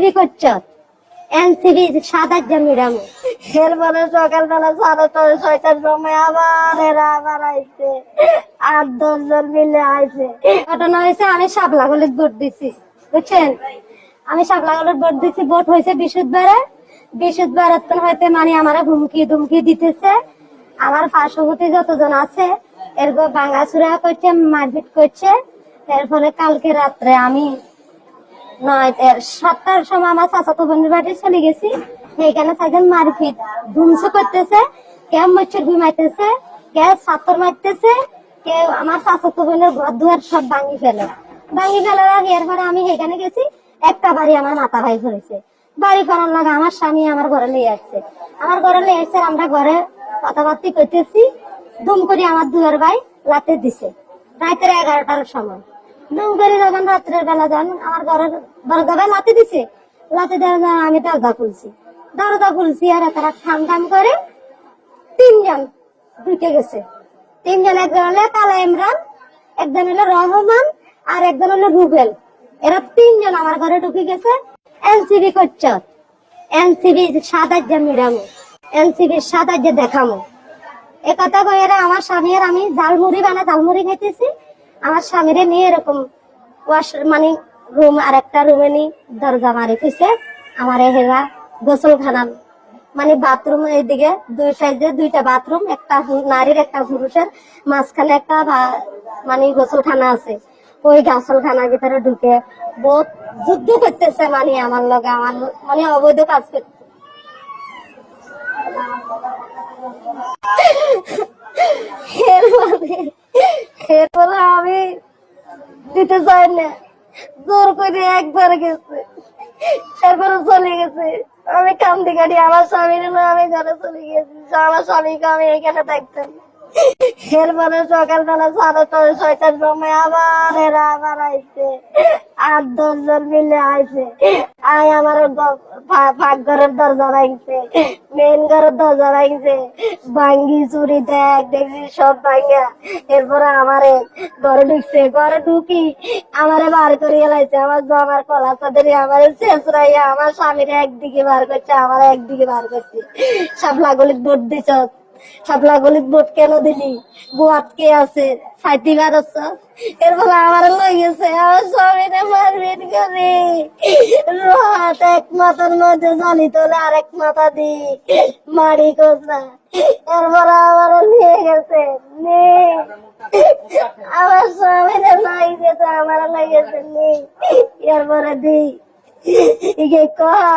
NCB করছ? NCB সাদার জমিরাম এরপরে সকালবেলা সাড়ে ছয় ছয়টার সময় আবার এরা আবার আইছে। আট দশজন মিলে আইছে। ঘটনা হয়েছে আমি সাবলা গলিত ভোট দিছি। বুঝছেন? আমি সাবলা গলিত ভোট দিছি ভোট হয়েছে বৃহস্পতিবারে বৃহস্পতিবার হইতে মানে আমার হুমকি ধুমকি দিতেছে। আমার পার্শ্ববর্তী যতজন আছে এরপর ভাঙাচুরা করছে মারপিট করছে। এর ফলে কালকে রাত্রে আমি নয় সাতটার সময় আমার চাচাতো বোনের বাড়ি চলে গেছি। সেইখানে থাকেন মারপিট। ধুমসু করতেছে, কেউ মচ্ছর ঘুমাইতেছে কেউ সাতর মারতেছে, কেউ আমার চাচাতো বোনের ঘর দুয়ার সব ভাঙি ফেলে। ভাঙি ফেলে এরপরে আমি সেখানে গেছি, একটা বাড়ি আমার মাথা ভাই ধরেছে বাড়ি করার লাগে আমার স্বামী আমার ঘরে নিয়ে আসছে। আমার ঘরে নিয়ে আসছে আমরা ঘরে কথাবার্তি করতেছি দুম করে আমার দুয়ার ভাই লাতে দিছে। রাতের এগারোটার সময়। দুম করে যখন রাত্রের বেলা যান, আমার ঘরের দরজা ভাই লাতে দিছে। লাতে দেওয়া আমি দরজা খুলছি। দরজা খুলছি আর তারা ঠাম ঠাম করে তিনজন ঢুকে গেছে। তিনজন, একজন হলো কালা ইমরান, একজন হলো রহমান, আর একজন হলো রুবেল। এরা তিনজন আমার ঘরে ঢুকে গেছে। এনসিবি করছ। এনসিবি সাদার যে মিরামো, এনসিবি সাদার যে দেখামো। এ কথা এরা আমার স্বামী আর আমি ঝালমুড়ি বানা ঝালমুড়ি খাইতেছি। আমার স্বামীরে নিয়ে এরকম ওয়াশ মানে রুম আর একটা রুমে নি, দরজা মারি খুঁজছে আমার হেরা গোসলখানা মানে বাথরুম এইদিকে, দুই সাইডে দুইটা বাথরুম একটা নারীর একটা পুরুষের, মাঝখানে একটা মানে গোসলখানা আছে। ওই গোসলখানার ভিতরে ঢুকে বহুত যুদ্ধ করতেছে মানে আমার লগে, আমার মানে অবৈধ কাজ করতে এরপরে এরপরে আমি দিতে চাই না। জোর করে একবার গেছে। তারপরে চলে গেছে। আমি কান্দি কাটি আমার স্বামীর না আমি ঘরে চলে গেছি। আমার স্বামীকে আমি এখানে থাকতাম এরপরে সকালবেলা সাড়ে ছয় ছয়টার সময় আবার এরা আবার আইছে। আট, দশজন মিলে আইছে। আই আমার ফাঁক ঘরের দরজা ভাঙছে মেন ঘরের দরজা ভাঙছে। ভাঙ্গি, চুরি, দেখ, দেখছি সব ভাঙ্গা। এরপরে আমারে ঘরে ঢুকছে, ঘরে ঢুকি আমারে বার করে এলাইছে আমার জমার কলা চাদরি, আমার শেষ রাইয়া, আমার স্বামীর একদিকে বার করছে, আমার একদিকে বার করছে। সাপলা গলিত ভোট দিছ সাপলা গলিত ভোট কেন দিলি? গোয়াত কে আছে? সাইতি বারছ এর ফলে আমার লই গেছে। আমার স্বামীরে মারপিট করে। রাত এক মাথার মধ্যে জালি তোলে আরেক মাথা দি। মারি কোসরা এরপরে আমার নিয়ে গেছে। নিয়ে আমার স্বামীরে নাই গেছে, আমার নাই গেছে নেই এরপরে দি। ইগে কহা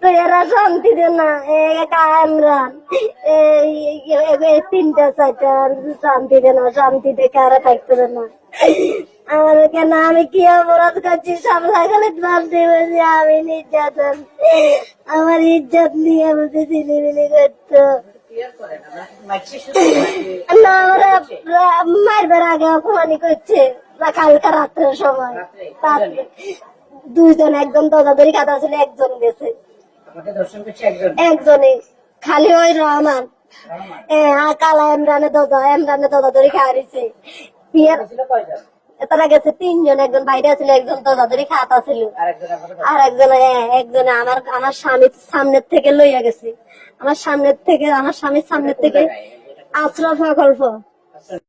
তো এরা শান্তি দে না। এই তিনটা, চারটা শান্তি দে না, শান্তি দেখে আর থাকতে না। আমার কেন আমি কি অপরাধ করছি? সব লাগালে ভাবতে বলছি, আমি নির্যাতন। আমার ইজ্জত নিয়ে বলতে ছিলিমিলি করতো। না, ওরা রা- মারবার আগে অপমানি করছে। কালকা রাত্রের সময়। দুইজন একজন দজাদরি কাদা ছিল একজন গেছে একজনে? খালি ওই রহমান। এ আর কালা এমরানে দজা এমরানে দজা ধরে খাওয়ারিছে বিয়ের তারা গেছে তিনজন একজন বাইরে ছিল একজন দজা ধরে খাতা ছিল আর একজন একজনে আমার আমার স্বামীর সামনের থেকে লইয়া গেছে। আমার সামনের থেকে আমার স্বামীর সামনের থেকে আশ্রয় প্রকল্প